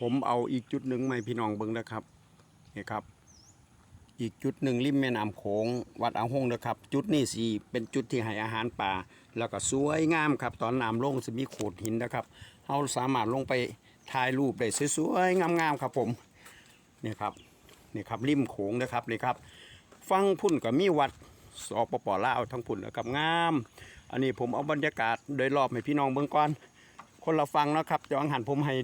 ผมเอาอีกจุดหนึ่งมาให้พี่น้องเบิ่งนะครับนี่ครับ อีกจุดหนึ่งริมแม่น้ำโขงวัดอ่างหงนะครับ จุดนี้สิเป็นจุดที่ให้อาหารป่า แล้วก็สวยงามครับ ตอนน้ำลงจะมีโขดหินนะครับเราสามารถลงไปถ่ายรูปได้สวยๆงามๆครับผมนี่ครับนี่ครับริมโขงนะครับนี่ครับ ฟังพุ่นก็มีวัดสปปลาวทั้งพุ่นนะครับงาม อันนี้ผมเอาบรรยากาศโดยรอบให้พี่น้องเบิ่งก่อนคนละฟังนะครับจะอังหันผมให้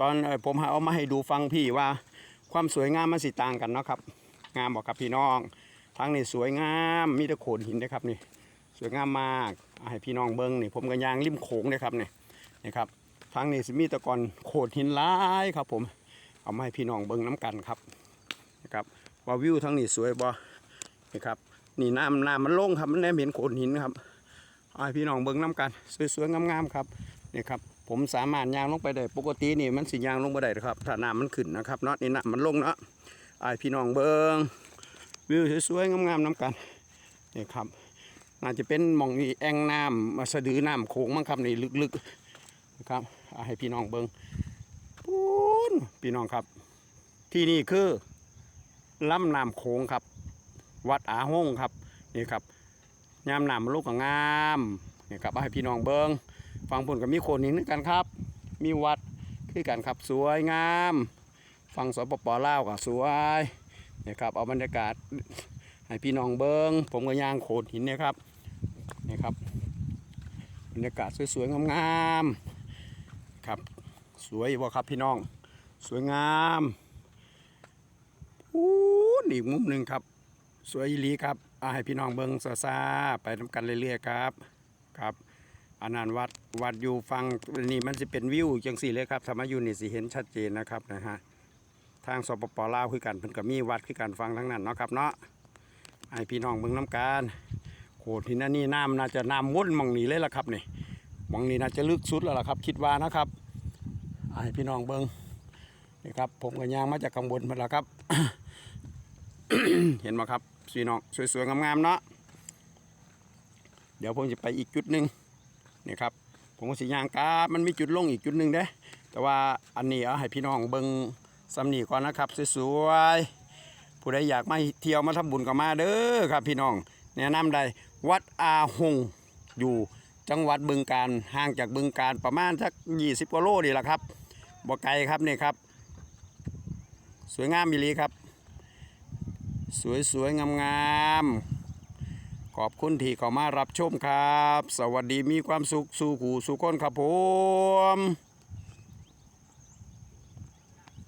ตอนเอ่อผมเอามาให้ดูฟังพี่ว่า ความสวยงามมันสิต่างกันเนาะครับ งามบอกครับพี่น้องทางนี้สวยงามมีแต่โขดหินนะครับนี่สวยงามมากให้พี่น้องเบิ้งนี่ผมก็ยางริมโขงนะครับนี่นี่ครับทางนี้มีแตะกอนโขดหินหลายครับผมเอามาให้พี่น้องเบิ้งน้ำกันครับนะครับว่าวิวทางนี้สวยบ่นี่ครับนี่น้ำน้ำมันโล่งครับมันแนมเห็นโขดหินครับให้พี่น้องเบิ้งน้ำกัน สวยๆงามๆครับนี่ครับ ผมสามารถยางลงไปได้ปกตินี่มันสิยางลงไปได้ครับถ้าน้ำมันขึ้นนะครับเนาะนี่น้ำมันลงเนาะไอพี่น้องเบิงวิวสวยๆงามๆน้ำกันนี่ครับน่าจะเป็นมองนี่แอ่งน้ำมาสะดือน้ำโขงมั้งครับนี่ลึกๆนะครับเอาให้พี่น้องเบิงปูนพี่น้องครับ ที่นี่คือลำน้ำโขงครับ วัดอาหงครับนี่ครับยามน้ำลุกก็งามนี่ครับเอาให้พี่น้องเบิง ฟังพุ่นกับมีโคนหินกันครับ มีวัดคือกันครับสวยงามฟังสปปลาวก็สวยนี่ครับเอาบรรยากาศให้พี่น้องเบิงผมก็ย่างโขดหินเนี่ยครับนี่ครับบรรยากาศสวยๆงามๆครับสวยบ่ครับพี่น้อง สวยงามอู้อีกมุมหนึ่งครับ สวยอีหลีครับอาให้พี่น้องเบิงซาซาไปทำกันเรื่อยๆครับครับ อันนั้นวัดวัดอยู่ฟังนี่มันจะเป็นวิวจังสี่เลยครับธรรมาอยู่นี่สิเห็นชัดเจนนะครับนะฮะทางสปปลาวคือกันเพิ่นก็มีวัดคือกันฟังทั้งนั้นเนาะครับเนาะให้พี่น้องเบิ่งน้ำการโขดหินอันนี้น้ำน่าจะน้ำวนมองนี้เลยล่ะครับนี่มองนี้น่าจะลึกสุดแล้วล่ะครับ คิดว่านะครับให้พี่น้องเบิงนี่ครับ ผมก็ย่างมาจากข้างบนมาแล้วครับ เห็นไหมครับพี่น้องสวยๆงามๆเนาะเดี๋ยวผมจะไปอีกจุดหนึ่ง นี่ครับผมก็สิย่างกามันมีจุดลงอีกจุดหนึ่งเด้แต่ว่าอันนี้เอาให้พี่น้องเบิ่งสำนีก่อนนะครับสวยๆผู้ใดอยากมาเที่ยวมาทำบุญก็มาเด้อครับ พี่น้องแนะนำได้วัดอาหงอยู่จังหวัดบึงการห่างจากบึงการประมาณสัก20กิโลนี่แหละครับบ่ไกลครับนี่ครับ สวยงามมิลีครับ สวยๆงามๆ ขอบคุณที่เข้ามารับชมครับ สวัสดีมีความสุขสู่ขู่สู่ก้นครับผม